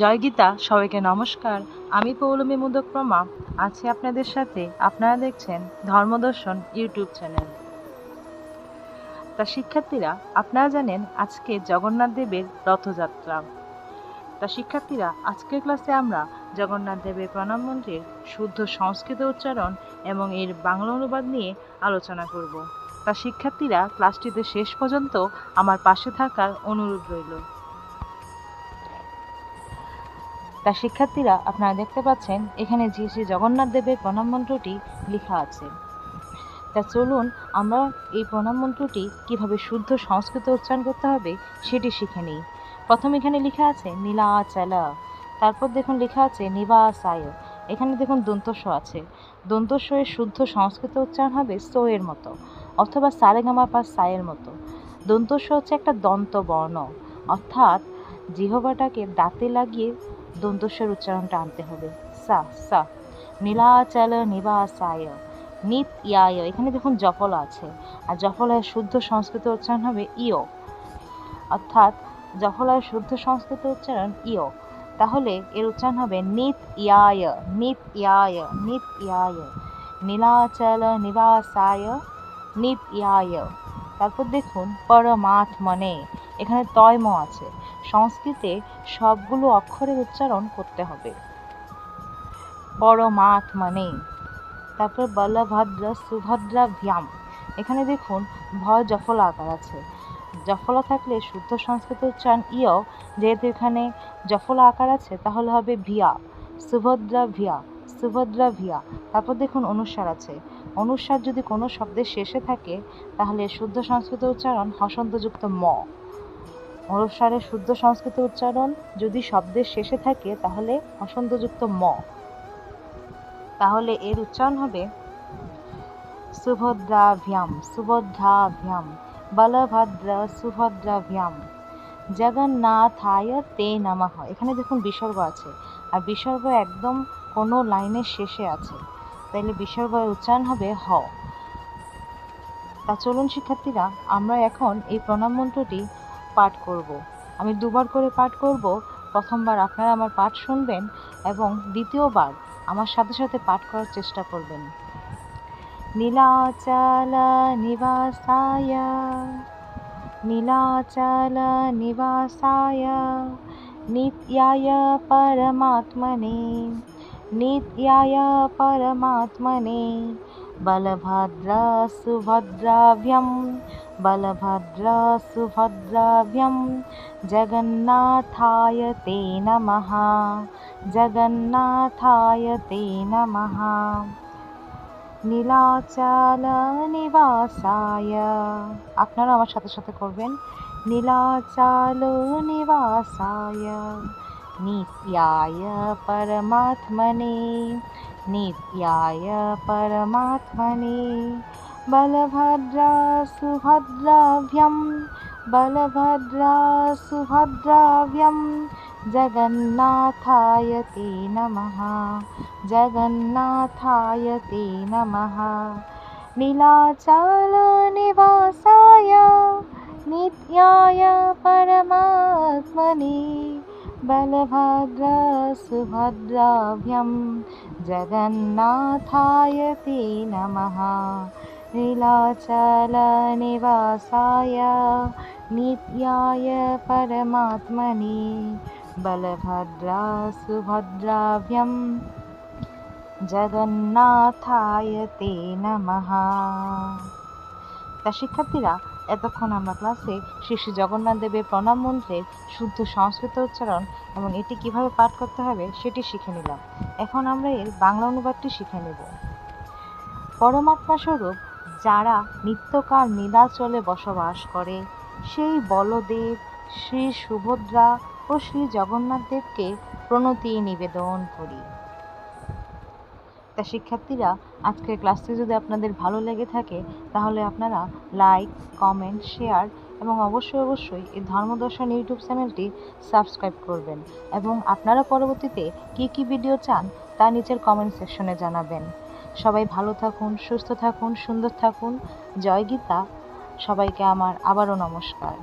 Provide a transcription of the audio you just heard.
জয় গীতা, সবাইকে নমস্কার। আমি পৌলমী মুদক্রমা আছি আপনাদের সাথে। আপনারা দেখছেন ধর্মদর্শন ইউটিউব চ্যানেল। তা শিক্ষার্থীরা, আপনারা জানেন আজকে জগন্নাথ দেবের রথযাত্রা। তা শিক্ষার্থীরা, আজকের ক্লাসে আমরা জগন্নাথ দেবের প্রণাম মন্ত্রের শুদ্ধ সংস্কৃত উচ্চারণ এবং এর বাংলা অনুবাদ নিয়ে আলোচনা করব। তা শিক্ষার্থীরা, ক্লাসটিতে শেষ পর্যন্ত আমার পাশে থাকার অনুরোধ রইল। তা শিক্ষার্থীরা আপনারা দেখতে পাচ্ছেন, এখানে যে শ্রী জগন্নাথ দেবের প্রণাম মন্ত্রটি লেখা আছে। তা চলুন আমরা এই প্রণাম মন্ত্রটি কীভাবে শুদ্ধ সংস্কৃত উচ্চারণ করতে হবে সেটি শিখে নিই। প্রথম এখানে লেখা আছে, নীলাচলা। তারপর দেখুন লেখা আছে, নিবাসায়। এখানে দেখুন দন্তস্ব আছে। দন্তস্ব এর শুদ্ধ সংস্কৃত উচ্চারণ হবে সো এর মতো, অথবা সারেগামা পা সায়ের মতো। দন্তস্ব হচ্ছে একটা দন্ত বর্ণ অর্থাৎ জিহবাটাকে দাঁতে লাগিয়ে দন্তস্বর উচ্চারণটা আনতে হবে। সা সা। নীলাচল নিবাসায়। নিত ইয়ায়। এখানে দেখুন জফলা আছে। আর জফলায় শুদ্ধ সংস্কৃত উচ্চারণ হবে ইয়। অর্থাৎ জফলায় শুদ্ধ সংস্কৃত উচ্চারণ ইয়। তাহলে এর উচ্চারণ হবে নিত ইয়ায়। নিত ইয়ায়। নিত ইয়ায়। নীলাচল নিবাসায়। নিত ইয়ায়। তারপর দেখুন, পরমাত্মনে। এখানে তয়ম আছে। সংস্কৃতে সবগুলো অক্ষরের উচ্চারণ করতে হবে। পরমাত্মনে, তারপর বলভদ্র সুভদ্রা ভ্যাম এখানে দেখুন ভয় জফলা আকার আছে। জফলা থাকলে শুদ্ধ সংস্কৃত উচ্চারণ ইয়। যেহেতু এখানে জফলা আকার আছে, তাহলে হবে ভিয়া। সুভদ্রা ভিয়া সুভদ্রা ভিয়া তারপর দেখুন অনুস্বার আছে। অনুস্বার যদি কোনো শব্দের শেষে থাকে, তাহলে শুদ্ধ সংস্কৃত উচ্চারণ হসন্তযুক্ত ম। অনুস্বারের শুদ্ধ সংস্কৃত উচ্চারণ যদি শব্দের শেষে থাকে, তাহলে হসন্তযুক্ত ম। তাহলে এর উচ্চারণ হবে সুভদ্রাভ্যাম সুভদ্রাভ্যাম, বলভদ্র সুভদ্রাভ্যাম, জগন্নাথায় তে নামাহ এখানে দেখুন বিসর্গ আছে, আর বিসর্গ একদম কোনো লাইনের শেষে আছে। তাইলে বিসর্গের উচ্চারণ হবে হ। তা চলুন শিক্ষার্থীরা, আমরা এখন এই প্রণাম মন্ত্রটি পাঠ করব। আমি দুবার করে পাঠ করব, প্রথমবার আপনারা আমার পাঠ শুনবেন এবং দ্বিতীয়বার আমার সাথে সাথে পাঠ করার চেষ্টা করবেন। নীলাচল নিবাসায় নীলাচল নিবাসায়, নিত্যায় পরমাত্মনে নিত্যায় পরমাত্মনে বলভদ্র সুভদ্রাভ্যম বলভদ্র সুভদ্রাভ্যম জগন্নাথায় তে নমঃ জগন্নাথায় তে নমঃ নীলাচল নিবাসায় আপনারা আমার সাথে সাথে করবেন। নীলাচল নিবাসায় नित्याय परमात्मने नित्याय परमात्मने बलभद्रा सुभद्राभ्यं बलभद्रा सुभद्राभ्यं जगन्नाथाय ते नमः जगन्नाथाय ते नमः। नीलाचालनिवासाय नित्याय परमात्मने। পরমাত্মনে বলভদ্র সুভদ্রাভ্যম জগন্নাথায় তে নমঃ নীলাচল নিবাসায় নিত্যায় পরমাত্মনে বলভদ্রা সুভদ্রাভ্যম জগন্নাথায় তে নমঃ তা শিক্ষার্থীরা এতক্ষণ আমরা ক্লাসে শ্রী শ্রী জগন্নাথ দেবের প্রণাম মন্ত্রের শুদ্ধ সংস্কৃত উচ্চারণ এবং এটি কীভাবে পাঠ করতে হবে সেটি শিখে নিলাম। এখন আমরা এর বাংলা অনুবাদটি শিখে নেব। পরমাত্মা স্বরূপ, যারা নিত্যকাল নীলাচলে বসবাস করে, সেই বলদেব, শ্রী সুভদ্রা ও শ্রী জগন্নাথ দেবকে প্রণতি নিবেদন করি। তা শিক্ষার্থীরা আজকের ক্লাসটি যদি আপনাদের ভালো লেগে থাকে, তাহলে আপনারা লাইক কমেন্ট শেয়ার এবং অবশ্যই অবশ্যই এই ধর্মদর্শন ইউটিউব চ্যানেলটি সাবস্ক্রাইব করবেন এবং আপনারা পরবর্তীতে কী কী ভিডিও চান তা নিচের কমেন্ট সেকশনে জানাবেন। সবাই ভালো থাকুন, সুস্থ থাকুন, সুন্দর থাকুন। জয় গীতা। সবাইকে আমার আবারও নমস্কার।